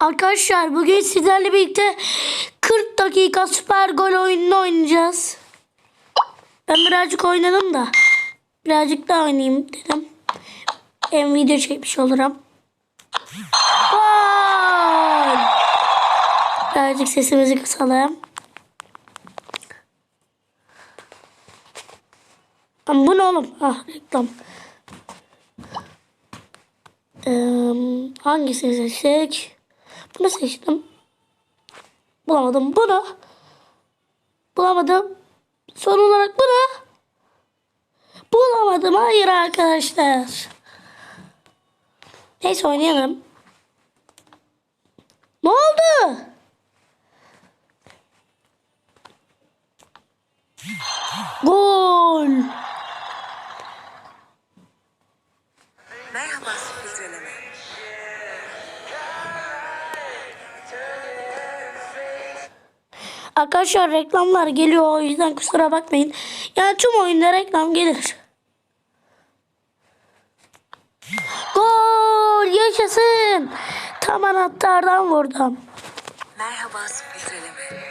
Arkadaşlar bugün sizlerle birlikte 40 dakika süper gol oyununu oynayacağız. Ben birazcık oynadım da birazcık daha oynayayım dedim. Hem video çekmiş olurum. Gol! Birazcık sesimizi kısalım. Bu ne oğlum? Ah reklam. Hangisini seçsek? Bunu seçtim. Bulamadım bunu. Bulamadım. Son olarak bunu. Bulamadım. Hayır arkadaşlar. Neyse oynayalım. Ne oldu? Gol. Arkadaşlar reklamlar geliyor o yüzden kusura bakmayın. Yani tüm oyunda reklam gelir. Gol yaşasın. Tam anahtardan vurdum. Merhaba filtreleme.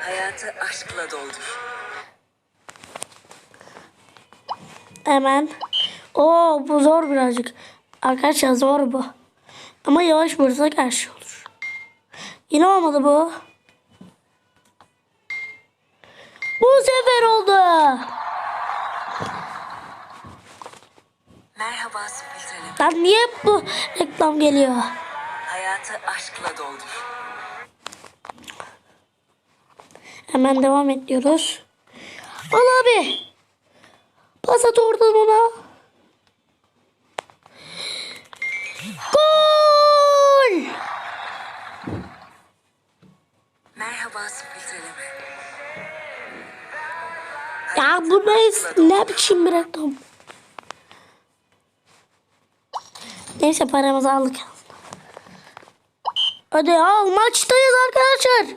Hayatı aşkla doldur. Hemen. Oo bu zor birazcık. Arkadaşlar zor bu. Ama yavaş vursak her şey olur. Yine olmadı bu. Bu sefer oldu. Merhaba filtreleme. Lan niye bu reklam geliyor? Hayatı aşkla doldur. Hemen devam ediyoruz. Al abi. Pas at oradan ona. Ya bu ne, ne biçim bir reklam? Neyse paramızı aldık. Hadi al maçtayız arkadaşlar.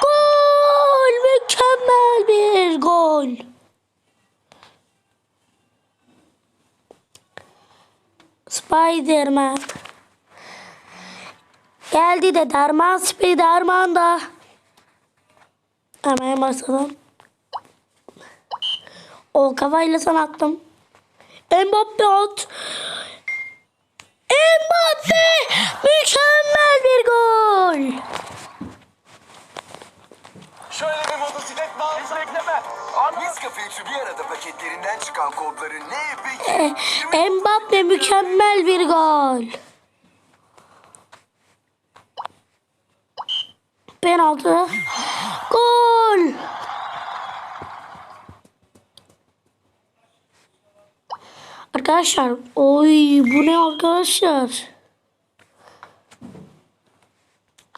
Gol! Mükemmel bir gol. Spiderman. Geldi de derman Spiderman da. Hemen basalım. O kafayla sana attım. Mbappe at. Mbappe! Mükemmel bir gol. Şöyle bir motosiklet bağlı bekleme. Nescafe bir arada paketlerinden çıkan kodları ne peki? Eh, Mbappe mükemmel bir gol. Penaltı. Gol. Arkadaşlar, oy bu ne arkadaşlar?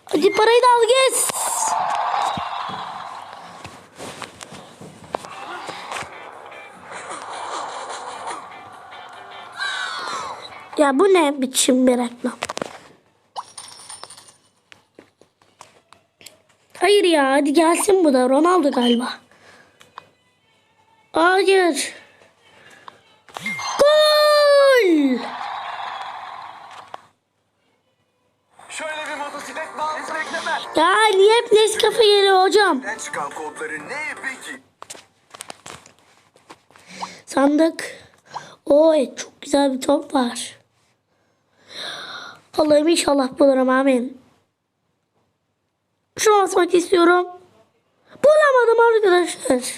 Hadi parayı da al gez. Ya bu ne biçim bir reklam? Hayır ya hadi gelsin bu da Ronaldo galiba. Hayır. Gol! Şöyle bir motosiklet bağlı bekleme. Ya niye hep Nescafe geliyor hocam? Den çıkan kodları ne peki? Sandık. Oy çok güzel bir top var. Allah'ım inşallah bulurum amin. Şunu basmak istiyorum. Bulamadım arkadaşlar.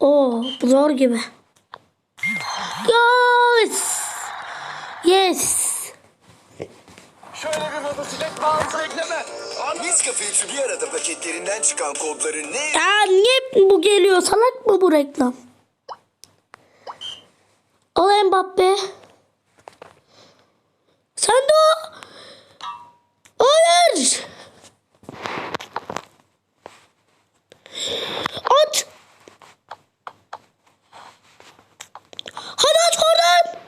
Oo bu zor gibi. Yes. Yes. Şöyle bir motosiklet bağlı bekleme. Nescafe üçü bir arada paketlerinden çıkan kodları ne? Ya niye hep bu geliyor? Salak mı bu reklam? Al Mbappe. Sen de o. Hayır. At. Hadi aç oradan.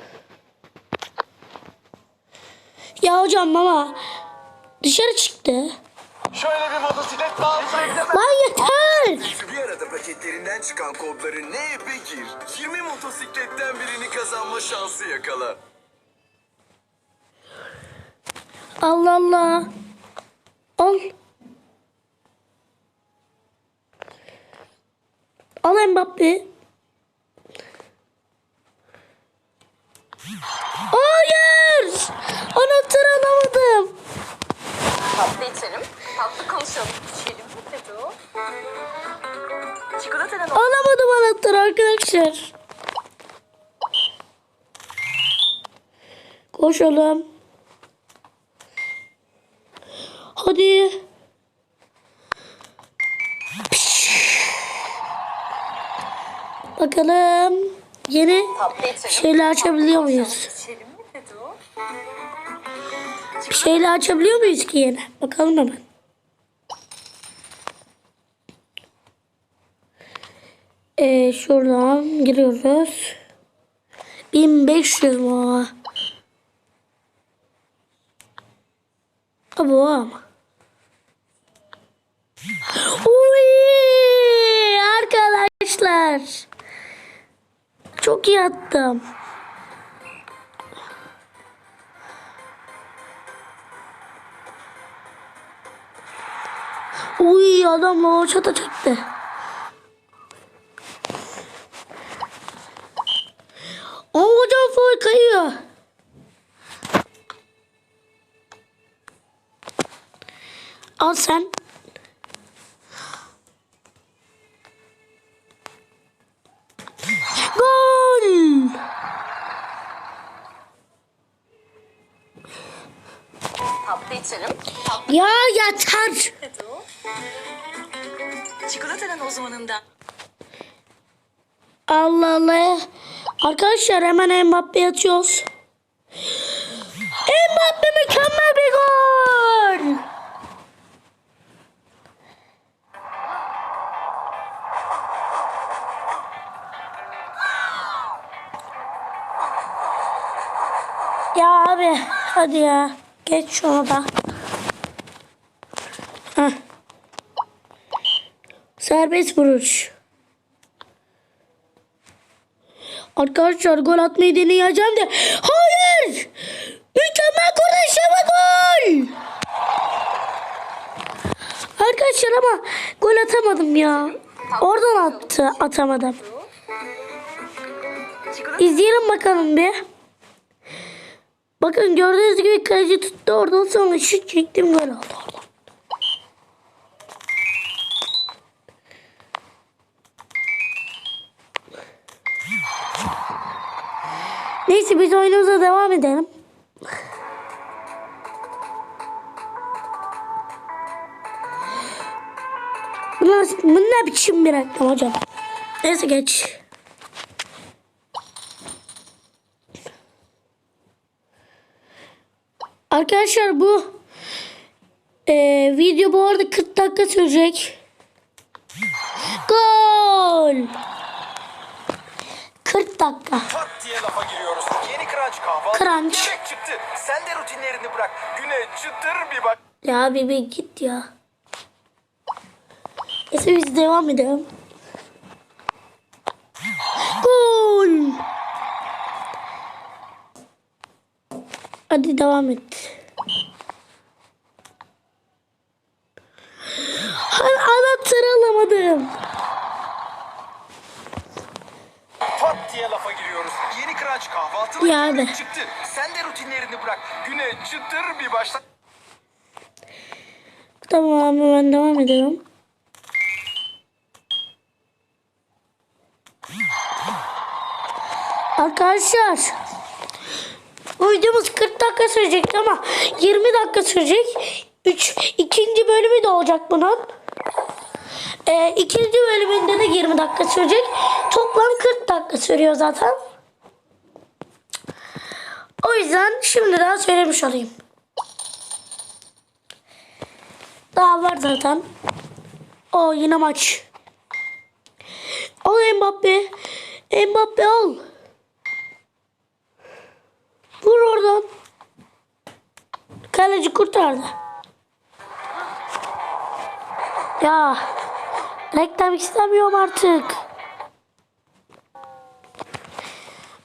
Ya hocam ama dışarı çıktı. Şöyle bir motosiklet bağlı bekleme. Lan yeter. Bir arada paketlerinden çıkan kodları ne eve gir. 20 motosikletten birini kazanma şansı yakala. Allah Allah. Al. Al Mbappe. Hayır. Anahtarı alamadım. Tatlı içelim. Tatlı konuşalım. İçelim mi Pedro? Çikolatadan Alamadım anahtarı arkadaşlar. Koşalım. Hadi. Bakalım yeni şeyler açabiliyor muyuz? Bir şeyler açabiliyor muyuz ki yine? Bakalım hemen. Ee, şuradan giriyoruz. 1500 mu? Bu ama. Uy, arkadaşlar. Çok iyi attım. Uy adam o çata çekti. O hocam foy kayıyor. Al sen. İçelim. Tatlı Ya yeter. Pedro. Çikolatadan uzmanından. Allah Allah. Arkadaşlar hemen Mbappe atıyoruz. Mbappe mükemmel bir gol. Ya abi hadi ya. Geç şunu da. Heh. Serbest vuruş. Arkadaşlar gol atmayı deneyeceğim de. Hayır! Mükemmel kurtarışlama gol! Arkadaşlar ama gol atamadım ya. Oradan attı atamadım. İzleyelim bakalım bir. Bakın gördüğünüz gibi kaleci tuttu oradan sonra şut çektim gol oldu oradan. Neyse biz oyunumuza devam edelim. Bu ne biçim bir reklam hocam? Neyse geç. Arkadaşlar bu e, video bu arada 40 dakika sürecek. Gol! 40 dakika. Pat diye lafa giriyoruz. Yeni crunch kahvaltı. Crunch. Yemek çıktı. Sen de rutinlerini bırak. Güne çıtır bir bak. Ya abi bir git ya. Neyse biz devam edelim. Gol. Hadi devam et. Anahtarı alamadım. Pat diye lafa giriyoruz. Yeni crunch kahvaltılık Ya yemek abi. çıktı. Sen de rutinlerini bırak. Güne çıtır bir başla. Tamam hemen devam edelim. Arkadaşlar bu videomuz 40 dakika sürecek ama 20 dakika sürecek. Üç, ikinci bölümü de olacak bunun. Ee, ikinci bölümünde de 20 dakika sürecek. Toplam 40 dakika sürüyor zaten. O yüzden şimdiden söylemiş olayım. Daha var zaten. O yine maç. Al Mbappe. Mbappe al. Vur oradan. Kaleci kurtardı. Ya. Reklam istemiyorum artık.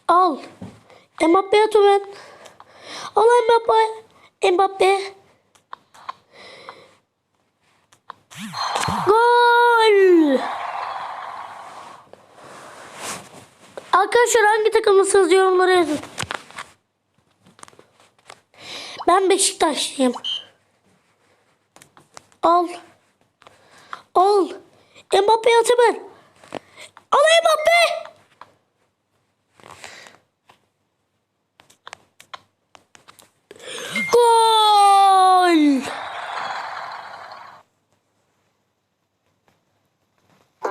Al. Mbappe at ben. Al Mbappe. Mbappe. Gol. Arkadaşlar hangi takımlısınız yorumlara yazın. Ben Beşiktaşlıyım. Al. Al. Mbappe atı ver. Al Mbappe. Gol.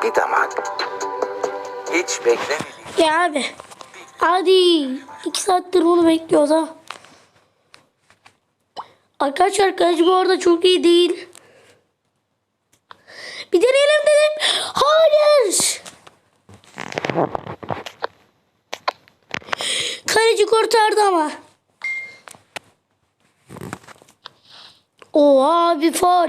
Bir damat. Hiç beklemedim. Ya abi. Hadi. iki saattir bunu bekliyoruz ha. Arkadaşlar arkadaş bu arada çok iyi değil. Bir deneyelim dedim. Hayır. Kaleci kurtardı ama. Oha bir fol.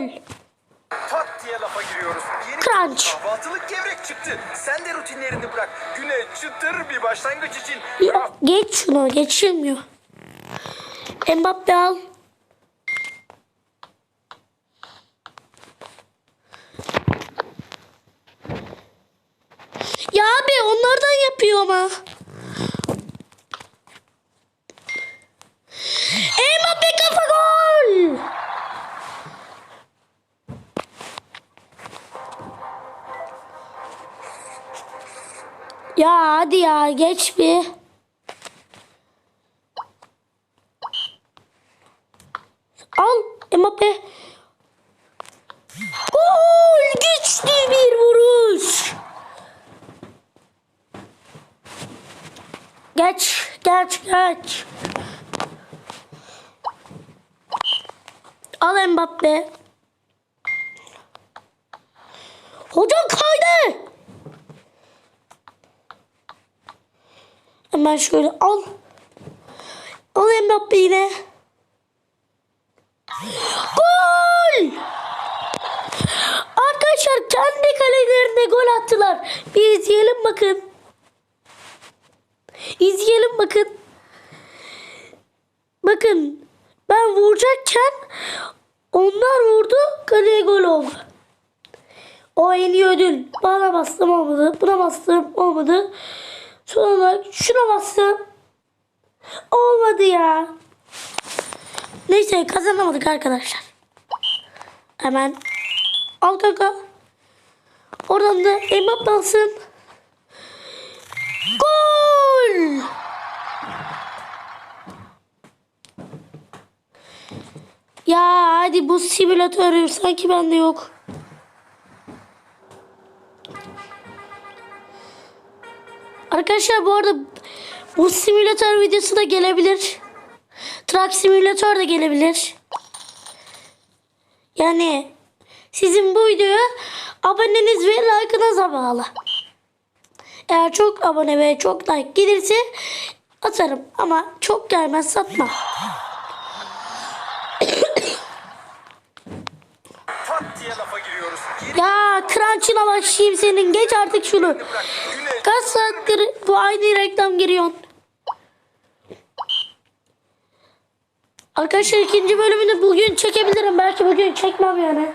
Tak diye lafa giriyoruz. Yeni Crunch. kahvaltılık gevrek çıktı. Sen de rutinlerini bırak. Güne çıtır bir başlangıç için. Ya, geç şunu geçilmiyor. Mbappe al. Ya abi onlardan yapıyor ama. Mbappe kafa gol. Ya hadi ya geç bir. Al Mbappe. Gol! Güçlü bir vuruş. Geç, geç, geç. Mbappe. Hocam kaydı. Hemen şöyle al. Al Mbappe yine. Gol! Arkadaşlar kendi kalelerine gol attılar. Bir izleyelim bakın. İzleyelim bakın. Bakın ben vuracakken onlar vurdu kaleye gol oldu. O en iyi ödül. Bana bastım olmadı. Buna bastım olmadı. Sonra şuna bastım. Olmadı ya. Neyse kazanamadık arkadaşlar. Hemen al kanka. Oradan da Mbappe alsın. Gol! Ya hadi bu simülatör sanki bende yok. Arkadaşlar bu arada bu simülatör videosu da gelebilir. Truck simülatör de gelebilir. Yani sizin bu videoya aboneniz ve like'ınıza bağlı. Eğer çok abone ve çok like gelirse atarım ama çok gelmez satma. Tak diye lafa giriyoruz. Yeni Ya crunch'ına başlayayım senin. Geç artık şunu. Kaç saattir bu aynı reklam giriyorsun? Arkadaşlar ikinci bölümünü bugün çekebilirim. Belki bugün çekmem yani.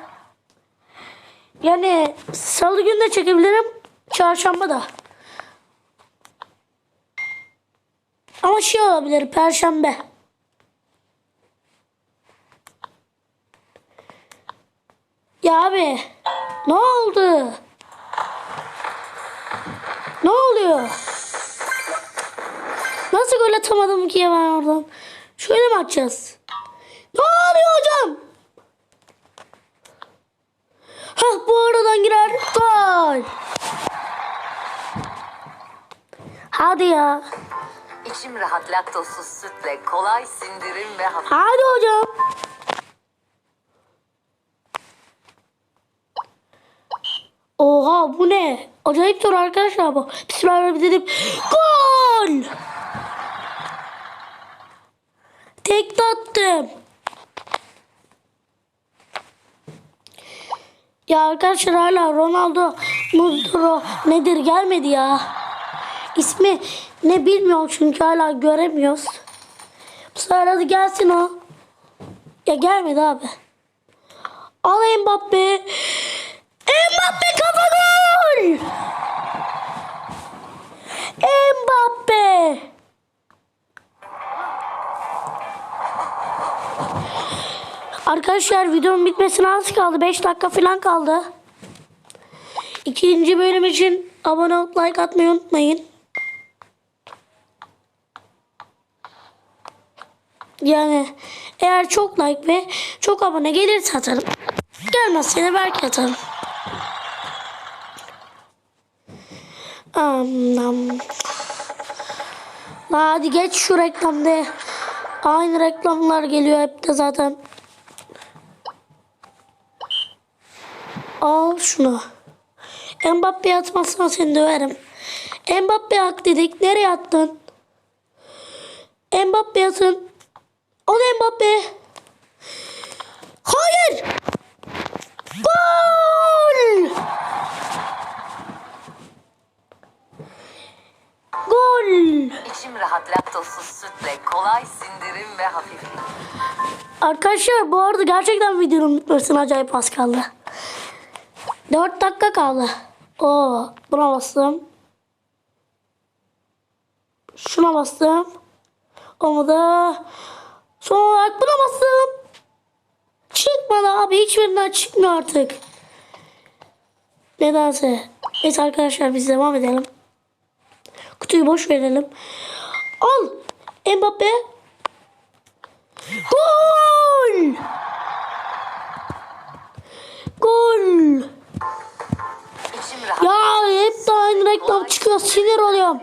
Yani salı günü de çekebilirim. Çarşamba da. Ama şey olabilir. Perşembe. Abi. Ne oldu? Ne oluyor? Nasıl gol atamadım ki ben oradan? Şöyle mi atacağız? Ne oluyor hocam? Hah bu aradan girer. Gol. Hadi ya. İçim rahat laktozsuz sütle kolay sindirim ve hafif. Hadi hocam. Oha bu ne? Acayip zor arkadaşlar bu. Bismillahirrahmanirrahim. Gol! Tek attım. Ya arkadaşlar hala Ronaldo mudur o nedir gelmedi ya. İsmi ne bilmiyorum çünkü hala göremiyoruz. Bu sefer hadi gelsin o. Ya gelmedi abi. Al. Mbappe kafa gol. Mbappe. Arkadaşlar videonun bitmesine az kaldı. 5 dakika falan kaldı. İkinci bölüm için abone olup like atmayı unutmayın. Yani eğer çok like ve çok abone gelirse atarım. Gelmezse de belki atarım. Anlam. Hadi geç şu reklamda. Aynı reklamlar geliyor hep de zaten. Al şunu. Mbappe'ye atmazsan seni döverim. Mbappe at dedik. Nereye attın? Mbappe atın. Al Mbappe. Hayır. Gol. Gol. İçim rahat laktozsuz sütle kolay sindirim ve hafiflik. Arkadaşlar bu arada gerçekten videonun bitmesine acayip az kaldı. 4 dakika kaldı. Oo, buna bastım. Şuna bastım. Olmadı. Son olarak buna bastım. Çıkmadı abi. Hiçbirinden çıkmıyor artık. Nedense. Neyse arkadaşlar biz devam edelim. Kutuyu boş verelim. Al. Mbappe. Sinir.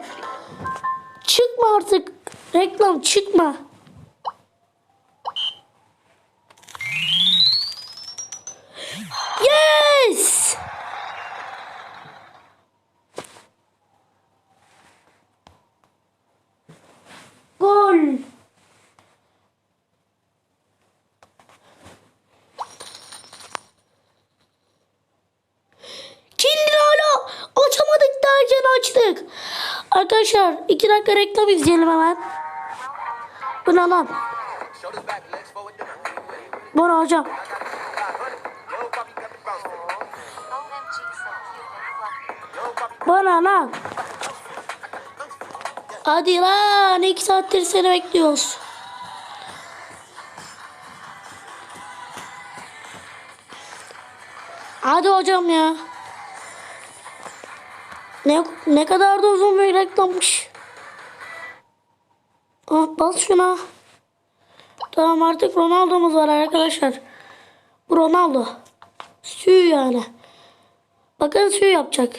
Çıkma artık. Reklam çıkma. Yes! Gol! Kilidi hala açamadık derken açtık. Arkadaşlar iki dakika reklam izleyelim hemen. Bu ne lan? Bu ne hocam? Bu ne lan? Hadi lan iki saattir seni bekliyoruz. Hadi hocam ya. Ne, ne kadar da uzun bir reklammış. Ah, bas şuna. Tamam artık Ronaldo'muz var arkadaşlar. Bu Ronaldo. Sü yani. Bakın sü yapacak.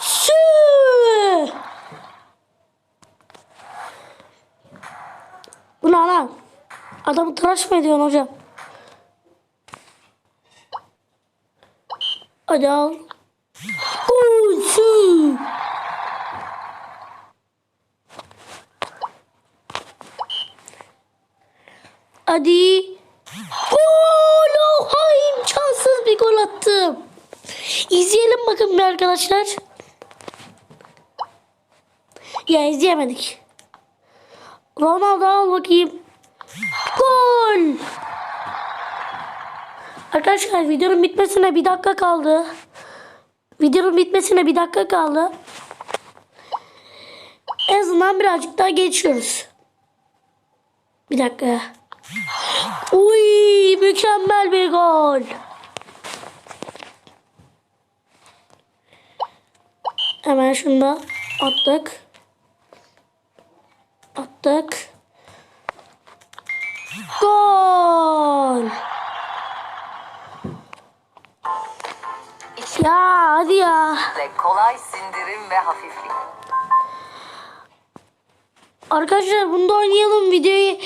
Sü. Bu ne lan? Adamı tıraş mı ediyorsun hocam? Hadi al. Gol! Sü. Hadi. Gol! Oha imkansız bir gol attım. İzleyelim bakın bir arkadaşlar. Ya izleyemedik. Ronaldo al bakayım. Gol! Arkadaşlar videonun bitmesine bir dakika kaldı. Videonun bitmesine bir dakika kaldı. En azından birazcık daha geçiyoruz. Bir dakika. Uy mükemmel bir gol. Hemen şunu da attık. Attık. Gol. Ya hadi ya. kolay sindirim ve hafiflik. Arkadaşlar bunu da oynayalım. Videoyu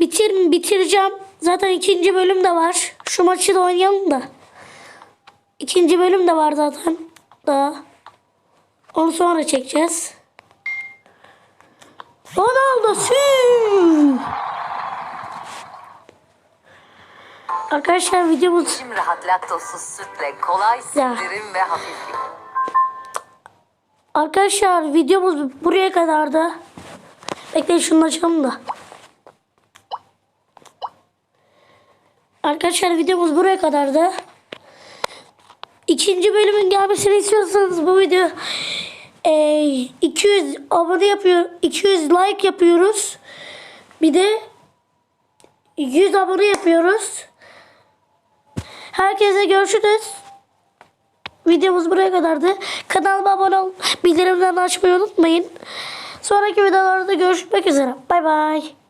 bitir bitireceğim. Zaten ikinci bölüm de var. Şu maçı da oynayalım da. İkinci bölüm de var zaten. Daha. Onu sonra çekeceğiz. Ronaldo sü. Arkadaşlar videomuz rahat laktozsuz sütle kolay sindirim ve hafiflik. Arkadaşlar videomuz buraya kadardı. Bekleyin şunu açalım da. Arkadaşlar videomuz buraya kadardı. İkinci bölümün gelmesini istiyorsanız bu video e, 200 abone yapıyor 200 like yapıyoruz. Bir de 100 abone yapıyoruz. Herkese görüşürüz. Videomuz buraya kadardı. Kanalıma abone ol, bildirimlerini açmayı unutmayın. Sonraki videolarda görüşmek üzere. Bay bay.